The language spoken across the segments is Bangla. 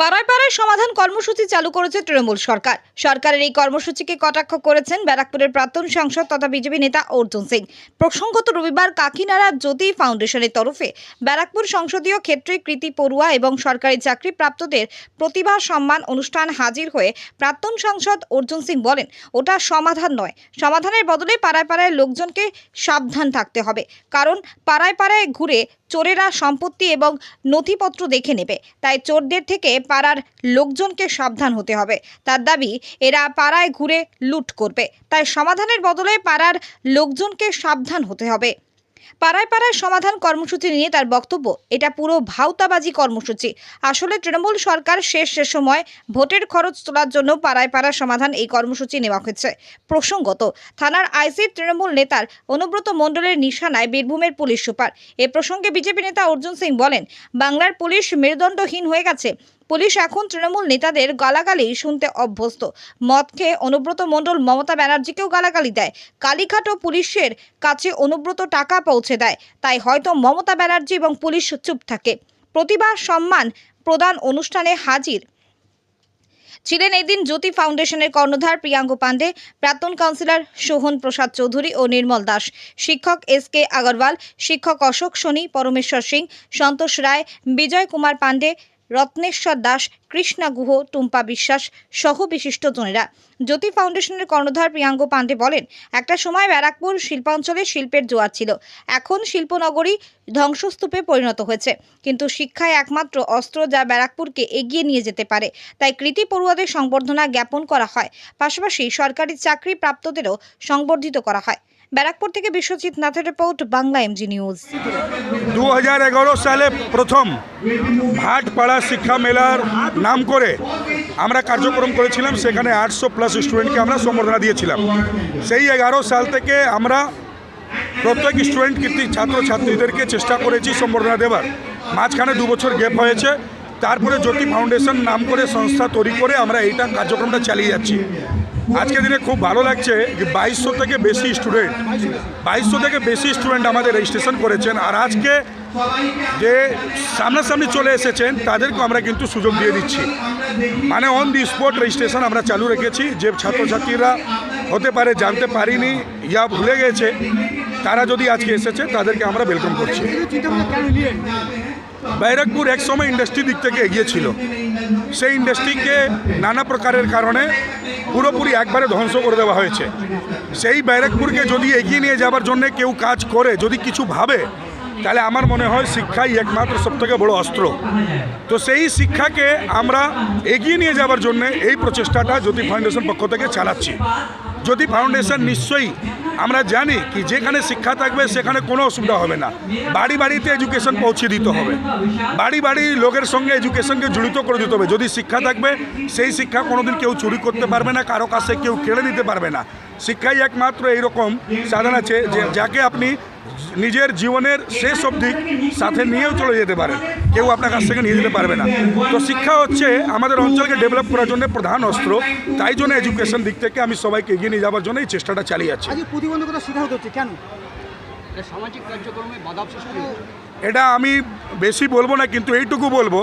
পাড়ায় পাড়ায় সমাধান কর্মসূচি চালু করেছে তৃণমূল সরকার। সরকারের এই কর্মসূচিকে কটাক্ষ করেছেন ব্যারাকপুরের প্রাক্তন সাংসদ তথা বিজেপি নেতা অর্জুন সিং। প্রসঙ্গত রবিবার কাকিনাড়া জ্যোতি ফাউন্ডেশনের তরফে ব্যারাকপুর সংসদীয় ক্ষেত্রে কৃতি পড়ুয়া এবং সরকারি চাকরি প্রাপ্তদের প্রতিভা সম্মান অনুষ্ঠান হাজির হয়ে প্রাক্তন সাংসদ অর্জুন সিং বলেন, ওটা সমাধান নয়। সমাধানের বদলে পাড়ায় পাড়ায় লোকজনকে সাবধান থাকতে হবে। কারণ পাড়ায় পাড়ায় ঘুরে চোরেরা সম্পত্তি এবং নথিপত্র দেখে নেবে। তাই চোরদের থেকে পাড়ার লোকজনকে সাবধান হতে হবে। তার দাবি, এরা পাড়ায় ঘুরে লুট করবে। তাই সমাধানের বদলে পাড়ার লোকজনকে সাবধান হতে হবে। পাড়ায় পাড়ায় সমাধান কর্মসূচি নিয়ে তার বক্তব্য, এটা পুরো ভাওতাবাজি কর্মসূচি। আসলে তৃণমূল সরকার শেষ শেষ সময় ভোটের খরচ তোলার জন্য পাড়ায় পাড়ায় সমাধান এই কর্মসূচি নেওয়া হয়েছে। প্রসঙ্গত, থানার আইসির তৃণমূল নেতার অনুব্রত মণ্ডলের নিশানায় বীরভূমের পুলিশ সুপার। এ প্রসঙ্গে বিজেপি নেতা অর্জুন সিং বলেন, বাংলার পুলিশ মেরুদণ্ডহীন হয়ে গেছে। পুলিশ এখন তৃণমূল নেতাদের গালাগালি শুনতে অভ্যস্ত। মদ খেয়ে অনুব্রত মণ্ডল, মমতা ব্যানার্জিকেও গালাগালি দেয়। কালীঘাট ও পুলিশের কাছে অনুব্রত টাকা পৌঁছে দেয়। তাই হয়তো মমতা ব্যানার্জি এবং পুলিশ চুপ থাকে। প্রতিভা সম্মান প্রদান অনুষ্ঠানে হাজির। ছিলেন এদিন জ্যোতি ফাউন্ডেশনের কর্ণধার প্রিয়াঙ্গ পাণ্ডে, প্রাক্তন কাউন্সিলর সোহন প্রসাদ চৌধুরী ও নির্মল দাস, শিক্ষক এস কে আগরওয়াল, শিক্ষক অশোক শনি পরমেশ্বর সিং, সন্তোষ রায়, বিজয় কুমার পাণ্ডে রত্নেশ্বর দাস, কৃষ্ণা গুহ, টুম্পা বিশ্বাস সহ বিশিষ্টজনেরা জ্যোতি ফাউন্ডেশনের কর্ণধার প্রিয়াঙ্গ পাণ্ডে বলেন, একটা সময় ব্যারাকপুর শিল্পাঞ্চলে শিল্পের জোয়ার ছিল। এখন শিল্পনগরী ধ্বংসস্তূপে পরিণত হয়েছে। কিন্তু শিক্ষায় একমাত্র অস্ত্র যা ব্যারাকপুরকে এগিয়ে নিয়ে যেতে পারে, তাই কৃতি পড়ুয়াদের সংবর্ধনা জ্ঞাপন করা হয়। পাশাপাশি সরকারি চাকরি প্রাপ্তদেরও সংবর্ধিত করা হয়। ব্যারাকপুর থেকে বিশ্বজিৎ নাথের রিপোর্ট, বাংলা এমজি নিউজ। দু হাজার এগারো সালে প্রথম ভাটপাড়া শিক্ষা মেলার নাম করে আমরা কার্যক্রম করেছিলাম, সেখানে আটশো প্লাস স্টুডেন্টকে আমরা সম্বর্ধনা দিয়েছিলাম। সেই এগারো সাল থেকে আমরা প্রত্যেক স্টুডেন্ট কৃতি ছাত্রছাত্রীদেরকে চেষ্টা করেছি সম্বর্ধনা দেবার। মাঝখানে দু বছর গ্যাপ হয়েছে, তারপরে জ্যোতি ফাউন্ডেশন নাম করে সংস্থা তৈরি করে আমরা এইটা কার্যক্রমটা চালিয়ে যাচ্ছি। আজকে দিনে খুব ভালো লাগছে যে বাইশশো থেকে বেশি স্টুডেন্ট বাইশশো থেকে বেশি স্টুডেন্ট আমাদের রেজিস্ট্রেশন করেছেন। আর আজকে যে সামনাসামনি চলে এসেছেন তাদেরকে আমরা কিন্তু সুযোগ দিয়ে দিচ্ছি। মানে অন দি স্পট রেজিস্ট্রেশন আমরা চালু রেখেছি। যে ছাত্রছাত্রীরা হতে পারে, জানতে পারিনি, ইয়া ভুলে গেছে, তারা যদি আজকে এসেছে, তাদেরকে আমরা ওয়েলকাম করছি। ব্যারাকপুর এক সময় ইন্ডাস্ট্রি দিক থেকে এগিয়ে ছিল সেই ইন্ডাস্ট্রিকে নানা প্রকারের কারণে পুরোপুরি একবারে ধ্বংস করে দেওয়া হয়েছে সেই ব্যারাকপুরকে যদি এগিয়ে নিয়ে যাবার জন্য কেউ কাজ করে যদি কিছু ভাবে তাহলে আমার মনে হয় শিক্ষাই একমাত্র সবথেকে বড় অস্ত্র তো সেই শিক্ষাকে আমরা এগিয়ে নিয়ে যাবার জন্য এই প্রচেষ্টাটা জ্যোতি ফাউন্ডেশন পক্ষ থেকে চালাচ্ছি জ্যোতি ফাউন্ডেশন নিশ্চয়ই আমরা জানি কি যেখানে শিক্ষা থাকবে সেখানে কোনো অসুবিধা হবে না। বাড়ি বাড়িতে এডুকেশন পৌঁছে দিতে হবে। বাড়ি বাড়ি লোকের সঙ্গে এডুকেশনকে জড়িত করে দিতে হবে। যদি শিক্ষা থাকবে, সেই শিক্ষা কোনোদিন কেউ চুরি করতে পারবে না, কারও কাছে কেউ কেড়ে নিতে পারবে না। শিক্ষাই একমাত্র এইরকম সাধন আছে যে, যাকে আপনি নিজের জীবনের শেষ অবধি সাথে নিয়েও চলে যেতে পারেন কেউ আপনার কাছ থেকে নিয়ে যেতে পারবে না। তো শিক্ষা হচ্ছে আমাদের অঞ্চলকে ডেভেলপ করার জন্য প্রধান অস্ত্র। তাই জন্য এডুকেশন দিক থেকে আমি সবাইকে এগিয়ে নিয়ে যাওয়ার জন্য এই চেষ্টাটা চালিয়ে যাচ্ছি। প্রতিবন্ধকতা শিকার হচ্ছে কেন? সামাজিক কার্যক্রমে বাধা এটা আমি বেশি বলব না কিন্তু এইটুকু বলব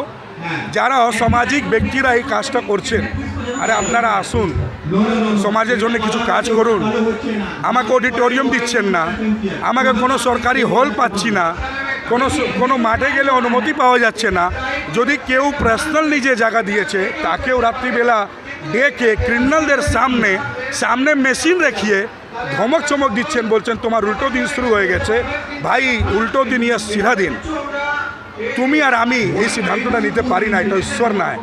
যারা অসামাজিক ব্যক্তিরা এই কাজটা করছেন আরে আপনারা আসুন। সমাজের জন্য কিছু কাজ করুন। আমাকে অডিটোরিয়াম দিচ্ছেন না। আমাকে কোনো সরকারি হল পাচ্ছি না। কোনো কোনো মাঠে গেলে অনুমতি পাওয়া যাচ্ছে না। যদি কেউ পার্সোনাল নিজে জায়গা দিয়েছে তাকেও রাত্রিবেলা ডেকে ক্রিমিনালদের সামনে সামনে মেশিন রেখিয়ে ধমক চমক দিচ্ছেন, বলছেন, তোমার উল্টো দিন শুরু হয়ে গেছে। ভাই, উল্টো দিন ইয়া সিধা দিন। তুমি আর আমি এই সিদ্ধান্তটা নিতে পারি না, এটা ঈশ্বর নয়।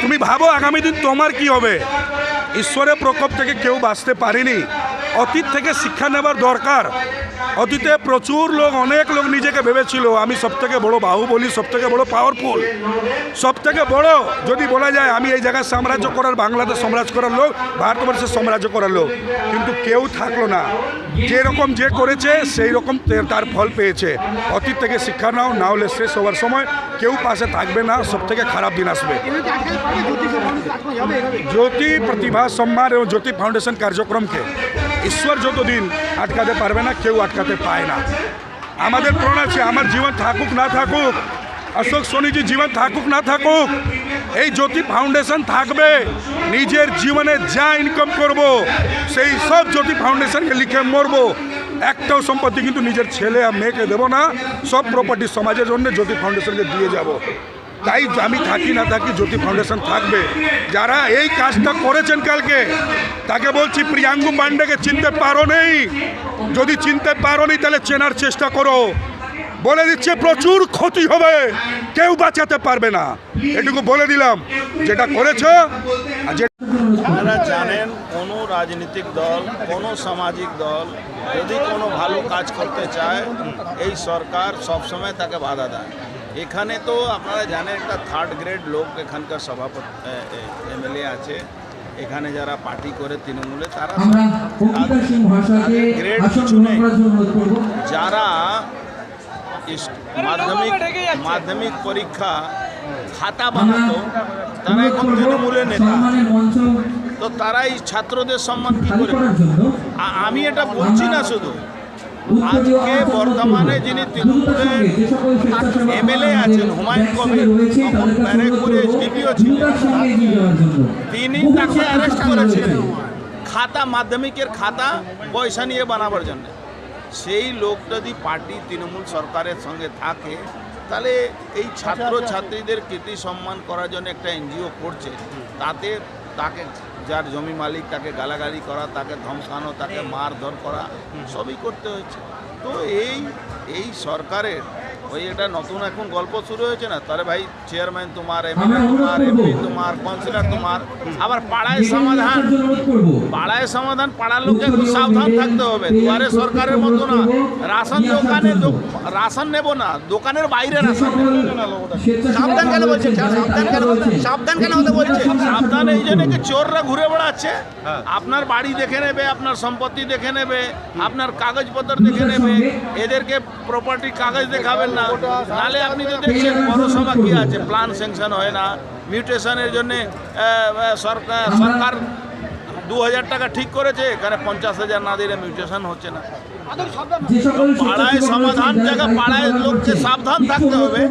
তুমি ভাবো আগামী দিন তোমার কি হবে? ঈশ্বরের প্রকোপ থেকে কেউ বাঁচতে পারেনি। অতীত থেকে শিক্ষা নেবার দরকার। অতীতে প্রচুর লোক, অনেক লোক নিজেকে ভেবেছিল, আমি সব থেকে বড় বাহুবলী সব থেকে বড় পাওয়ারফুল সব থেকে বড়, যদি বলা যায়, আমি এই জায়গায় সাম্রাজ্য করার, বাংলাদেশ সাম্রাজ্য করার লোক, ভারতবর্ষের সাম্রাজ্য করার লোক। কিন্তু কেউ থাকল না। যেরকম যে করেছে সেই রকম তার ফল পেয়েছে। অতীত থেকে শিক্ষা নাও, না হলে শেষ হওয়ার সময় কেউ পাশে থাকবে না সব থেকে খারাপ দিন আসবে। জ্যোতি প্রতিভা সম্মান এবং জ্যোতি ফাউন্ডেশন কার্যক্রমকে ঈশ্বর যতদিন আটকাতে পারবে না, কেউ আটকাতে পায় না। আমাদের প্রণ আছে, আমার জীবন থাকুক, না থাকুক, অশোক সোনিজি জীবন থাকুক, না থাকুক, এই জ্যোতি ফাউন্ডেশন থাকবে, নিজের জীবনে যা ইনকাম করব, সেই সব জ্যোতি ফাউন্ডেশনকে লিখে মরবো। একটাও সম্পত্তি কিন্তু নিজের ছেলে আর মেয়েকে দেবো না, সব প্রপার্টি সমাজের জন্য জ্যোতি ফাউন্ডেশনকে দিয়ে যাব। তাই আমি থাকি না, থাকি জ্যোতি ফাউন্ডেশন থাকবে। যারা এই কাজটা করেছেন কালকে, তাকে বলছি, প্রিয়াঙ্গু পান্ডেকে চিনতে পারো নেই। যদি চিনতে পারো নি তাহলে চেনার চেষ্টা করো। বলে দিচ্ছে, প্রচুর ক্ষতি হবে। কেউ বাঁচাতে পারবে না। এটুকু বলে দিলাম, যেটা করেছ আপনারা জানেন, কোনো রাজনৈতিক দল, কোনো সামাজিক দল, যদি কোনো ভালো কাজ করতে চায়, এই সরকার সবসময় তাকে বাধা দেয়। এখানে তো আপনারা জানেন একটা থার্ড গ্রেড লোক এখানকার সভাপতি এমএলএ আছে। এখানে যারা পার্টি করে তৃণমূলে তারা গ্রেড আসন কিছু নেই। যারা মাধ্যমিক মাধ্যমিক পরীক্ষা খাতা বানাতো তারা এখন করব তৃণমূলের নেতা। তো তারা এই ছাত্রদের সম্মান কি করে? আমি এটা বলছি না শুধু। আজকে বর্তমানে যিনি তৃণমূলের আমাদের আছেন, হুমায়ুন কবির, তখন ব্যারাকপুরে SDPO ছিলেন। তিনি তাকে অ্যারেস্ট রয়েছে। খাতা মাধ্যমিকের খাতা পয়সা নিয়ে বানাবার জন্য সেই লোক যদি পার্টি তৃণমূল সরকারের সঙ্গে থাকে তাহলে এই ছাত্র ছাত্রীদের কৃতি সম্মান করার জন্য একটা এনজিও করছে তাতে তাকে যার জমি মালিক তাকে গালাগালি করা তাকে ধমকানো তাকে মারধর করা সবই করতে হয়েছে। তো এই এই সরকারের ওই এটা নতুন এখন গল্প শুরু হয়েছে না? তাহলে ভাই চেয়ারম্যান তোমার এমএলএ তোমার এমপি তোমার কাউন্সিলর তোমার আবার পাড়ায় সমাধান। পাড়ায় সমাধান পাড়ার লোককে একটু সাবধান থাকতে হবে। দুয়ারে সরকারের মতো না। রাশন দোকানে। রাশন নেব না দোকানের বাইরে রাশন সাবধান কেন বলছেন? সাবধান কেন সাবধান কেন হতে? দ্রুততার সাবধান এই জন্য কি চোররা ঘুরে বেড়াচ্ছে? আপনার বাড়ি দেখে নেবে আপনার সম্পত্তি দেখে নেবে আপনার কাগজপত্র দেখে নেবে এদেরকে প্রপার্টি কাগজ দেখাবেন না। নালে আপনি তো দেখছেন পৌরসভা কি আছে? প্ল্যান স্যাংশন হয় না। মিউটেশনের জন্য সরকার সরকার দু হাজার টাকা ঠিক করেছে এখানে পঞ্চাশ হাজার না দিলে মিউটেশন হচ্ছে না। পাড়ায় সমাধান জায়গা পাড়ায় লোককে সাবধান থাকতে হবে।